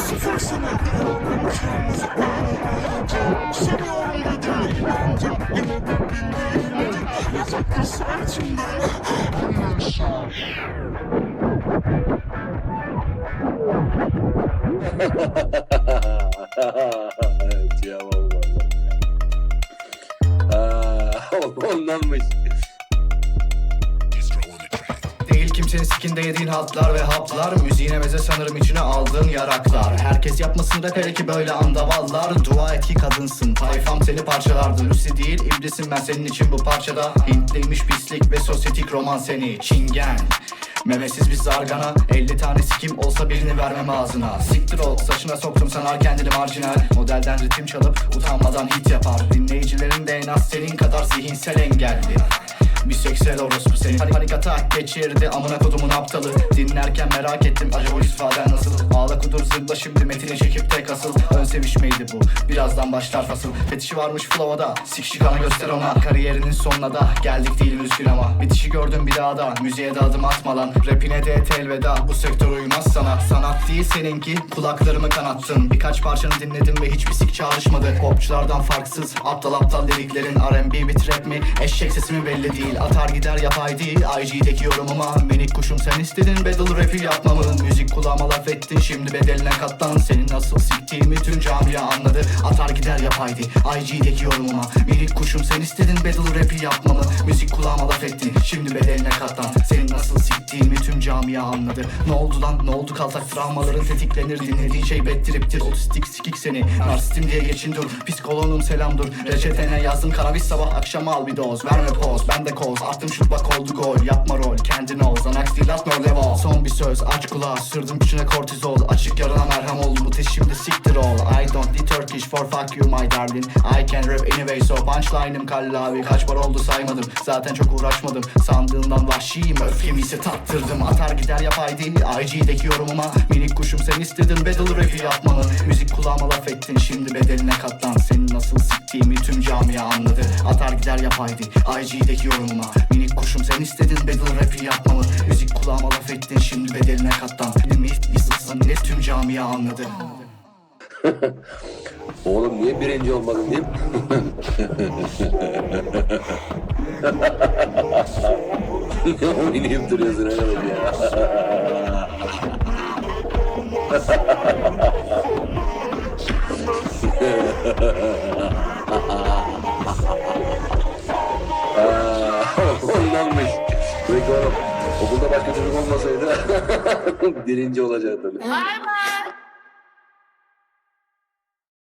sefersin Konuşmamız olmayınca Seviyorum dedim inandım Yine de bildiğimdim Yazık kız içimden Anlarsan Cevap. Aa, ondanmış. Kimsenin sikinde yediğin hatlar ve haplar. Müziğine meze sanırım içine aldığın yaraklar. Herkes yapmasın rap hele ki böyle andavallar. Dua et ki kadınsın. Tayfam seni parçalardı. Lucy değil iblisim ben senin için bu parçada Hintliymiş pislik ve sosyetik roman seni. Çingen. Memesiz bir zargana. 50 tane sikim olsa birini vermem ağzına. Siktir ol saçına soktum. Sanar kendini marjinal. Modelden ritim çalıp utanmadan hit yapar. Dinleyicilerin de en az senin kadar zihinsel engelli Biseksüel orospu seni atak geçirdi. Amına kodumun aptalı. Dinlerken merak ettim acaba ifaden nasıl? Ağla kudur zırla şimdi metine çekip tek asıl. Ön sevişmeydi bu. Birazdan başlar fasıl. Fetişi varmış flow'a Sikşi kana göster ona. Kariyerinin sonuna da. Geldik değilim üzgün ama Bitişi gördüm bir daha da. Müziğe de adım atma lan. Rapine de et elveda Bu sektör uymaz sana. Sanat değil seninki. Kulaklarımı kanattın. Birkaç parçanı dinledim ve hiçbir sik çalışmadı Popçulardan farksız. Aptal aptal liriklerin R&B bir trap mi? Eşek sesimi belli değil. Atar gider yapay değil. IG'deki yorumuma. Minik kuşum sen istedin battle rap'i yapmamı. Müzik kulağıma laf ettin. Şimdi bedeline katlan. Senin nasıl siktiğimi tüm camia anladı. Atar gider yapay değil. IG'deki yorumuma. Minik kuşum sen istedin battle rap'i yapmamı kulağıma laf ettin şimdi bedeline katlan Senin nasıl siktiğimi tüm camia anladı. Ne oldu lan? Ne oldu? Kaltak travmaların tetiklenir Dinlediğin şey bettiriptir. Otistik sikik seni. Narsistim diye geçin dur. Psikoloğum selam dur. Reçetene yazdım. Kanabis sabah akşam al bir doz. Verme poz. Ben de koz. Attım şut bak oldu gol. Yapma rol. Kendin ol. Zanax değil atma level. Son bir söz. Aç kulağı. Sürdüm içine kortizol. Açık yarana merhem ol bu test şimdi siktir ol I don't need Turkish for fuck you my darling. I can rap anyway so punchline'ım kallavi. Kaç para oldu saymadım zaten çok uğraşmadım. Sandığından vahşiyim öfkemi ise tattırdım. Atar gider yapay değil IG'deki yorumuma. Minik kuşum sen istedin battle rap'i yapmamı. Müzik kulağıma laf ettin şimdi bedeline katlan. Senin nasıl siktiğimi tüm camia anladı. Atar gider yapay değil IG'deki yorumuma. Minik kuşum sen istedin battle rap'i yapmamı. Müzik kulağıma laf ettin şimdi bedeline katlan. Benim istisın ne tüm camia anladı Oğlum niye birinci olmadın diyeyim? ne oynayıp duruyorsun öyle bak ya. Ondanmış. Peki oğlum okulda başka çocuk olmasaydı birinci bay.